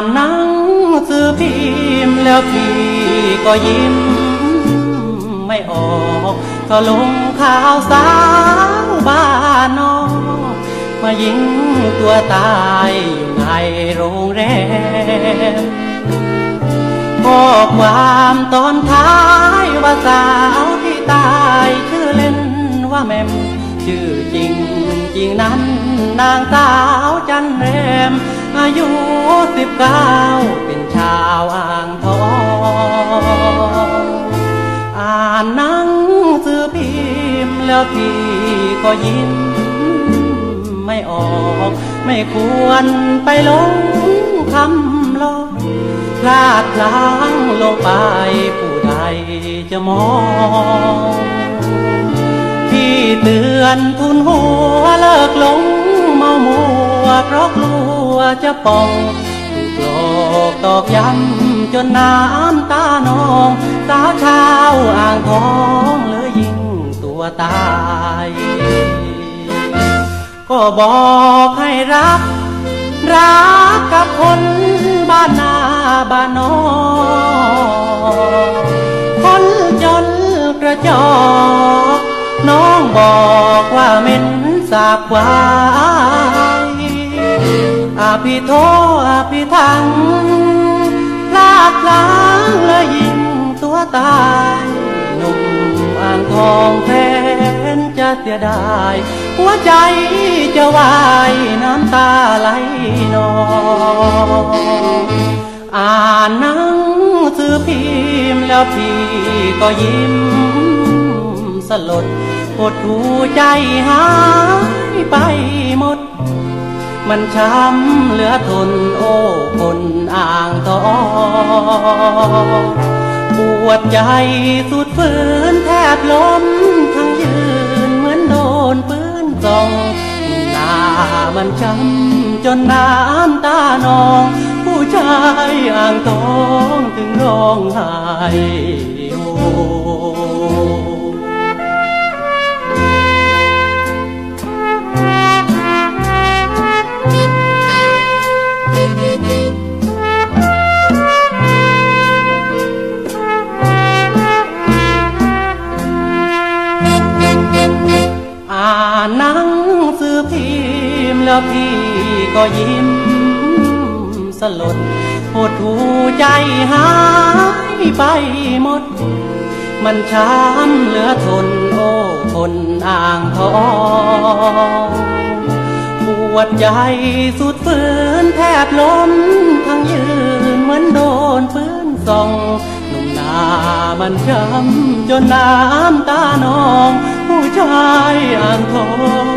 านหนังสือพิมพ์แล้วพี่ก็ยิ้ม ไม่ออกก็ลงข่าวสาวบ้านนอกมายิงตัวตายอยู่ในโรงแรมข้อความตอนท้ายว่าสาวที่ตายชื่อเล่นว่าแมมชื่อจริงจริงนั้นนางสาวจันแรม อายุสิบเก้าเป็นชาวอ่างทองอ่านหนังสือพิมพ์แล้วพี่ก็ยิ้มไม่ออก ไม่ควรไปหลงคำลองพลาดพลั้งลงไปผู้ใดจะมองพี่เตือนทุนหัวเลิกหลงเมามัวเพราะกลัว จะป่องถูกหลอกตอกย้ำจนน้ำตานอง สาวชาวอ่างทองเลือยิ่งตัวตาย ก็บอกให้รัก รักกับคนบ้านนาบ้านนอกคนจนกระจอกน้องบอกว่าเหม็นสาบควา อาพี่โทอาพี่ทังพลาดพลั้งเลยยิงตัวตายหนุ่มอ่างทองแฟนจะเสียดาย หัวใจจะวายน้ำตาไหลนองอ่านหนังสือพิมพ์แล้วพี่ก็ยิ้มสลดหดหูใจหายไปหมด มันช้ำเหลือทนโอ้คนอ่างทองปวดใจสุดฝืนแทบล้มทั้งยืนเหมือนโดนปืนส่องหน้ามันช้ำจนน้ำตานอง ผู้ชายอ่างทองถึงร้องไห้โอ หนังสือพิมพ์แล้วพี่ก็ยิ้มสลดหดหูใจหายไปหมด มันช้ำเหลือทนโอ้คนอ่างทองปวดใจสุดฝืนแทบล้มทั้งยืนเหมือนโดนปืนส่องหนุ่มหน้ามันช้ำจนน้ำตานองางทอง